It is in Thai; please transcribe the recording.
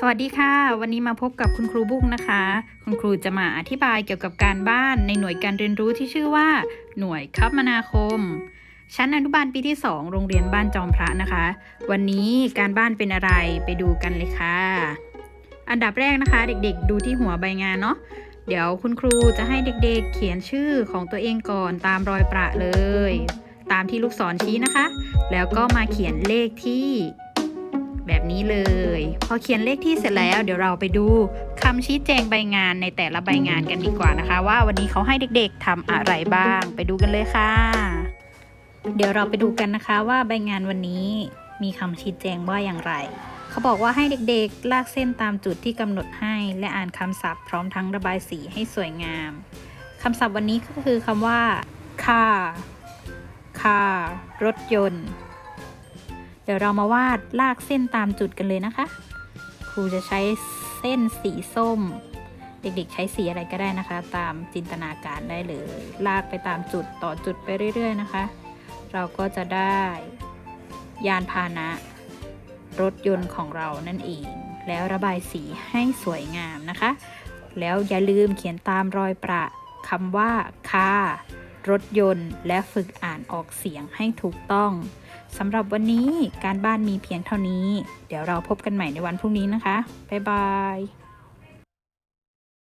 สวัสดีค่ะ วันนี้มาพบกับคุณครูบุ้งนะคะ คุณครูจะมาอธิบายเกี่ยวกับการบ้านในหน่วยการเรียนรู้ที่ชื่อว่า หน่วยคมนาคม ชั้นอนุบาลปีที่ 2 โรงเรียนบ้านจอมพระนะคะ วันนี้การบ้านเป็นอะไรไปดูกันเลยค่ะ อันดับแรกนะคะ เด็กๆ ดูที่หัวใบงานเนาะเดี๋ยวคุณครูจะให้เด็กๆ เขียนชื่อของตัวเองก่อนตามรอยประเลย ตามที่ลูกศรชี้นะคะ แล้วก็มาเขียนเลขที่ แบบนี้เลย พอเขียนเลขที่เสร็จแล้วเดี๋ยวเราไปดูคำชี้แจงใบงานในแต่ละใบงานกันดีกว่านะคะ ว่าวันนี้เขาให้เด็กๆทำอะไรบ้าง ไปดูกันเลยค่ะ เดี๋ยวเราไปดูกันนะคะว่าใบงานวันนี้มีคำชี้แจงว่าอย่างไร เขาบอกว่าให้เด็กๆ ลากเส้นตามจุดที่กำหนดให้ และอ่านคำศัพท์พร้อมทั้งระบายสีให้สวยงามคำศัพท์วันนี้ก็คือคำว่า car car รถยนต์ เดี๋ยวเรามาวาดลากเส้นตามจุดกันเลยนะคะ ครูจะใช้เส้นสีส้ม เด็กๆใช้สีอะไรก็ได้นะคะ ตามจินตนาการได้เลย ลากไปตามจุดต่อจุดไปเรื่อย ๆ นะคะ เราก็จะได้ ยานพาหนะ รถยนต์ของเรานั่นเอง แล้วระบายสีให้สวยงามนะคะ แล้วอย่าลืมเขียนตามรอยประคำว่าคา รถยนต์ และฝึกอ่านออกเสียงให้ถูกต้องสำหรับวันนี้การบ้านมีเพียงเท่านี้ เดี๋ยวเราพบกันใหม่ในวันพรุ่งนี้นะคะ บ๊ายบาย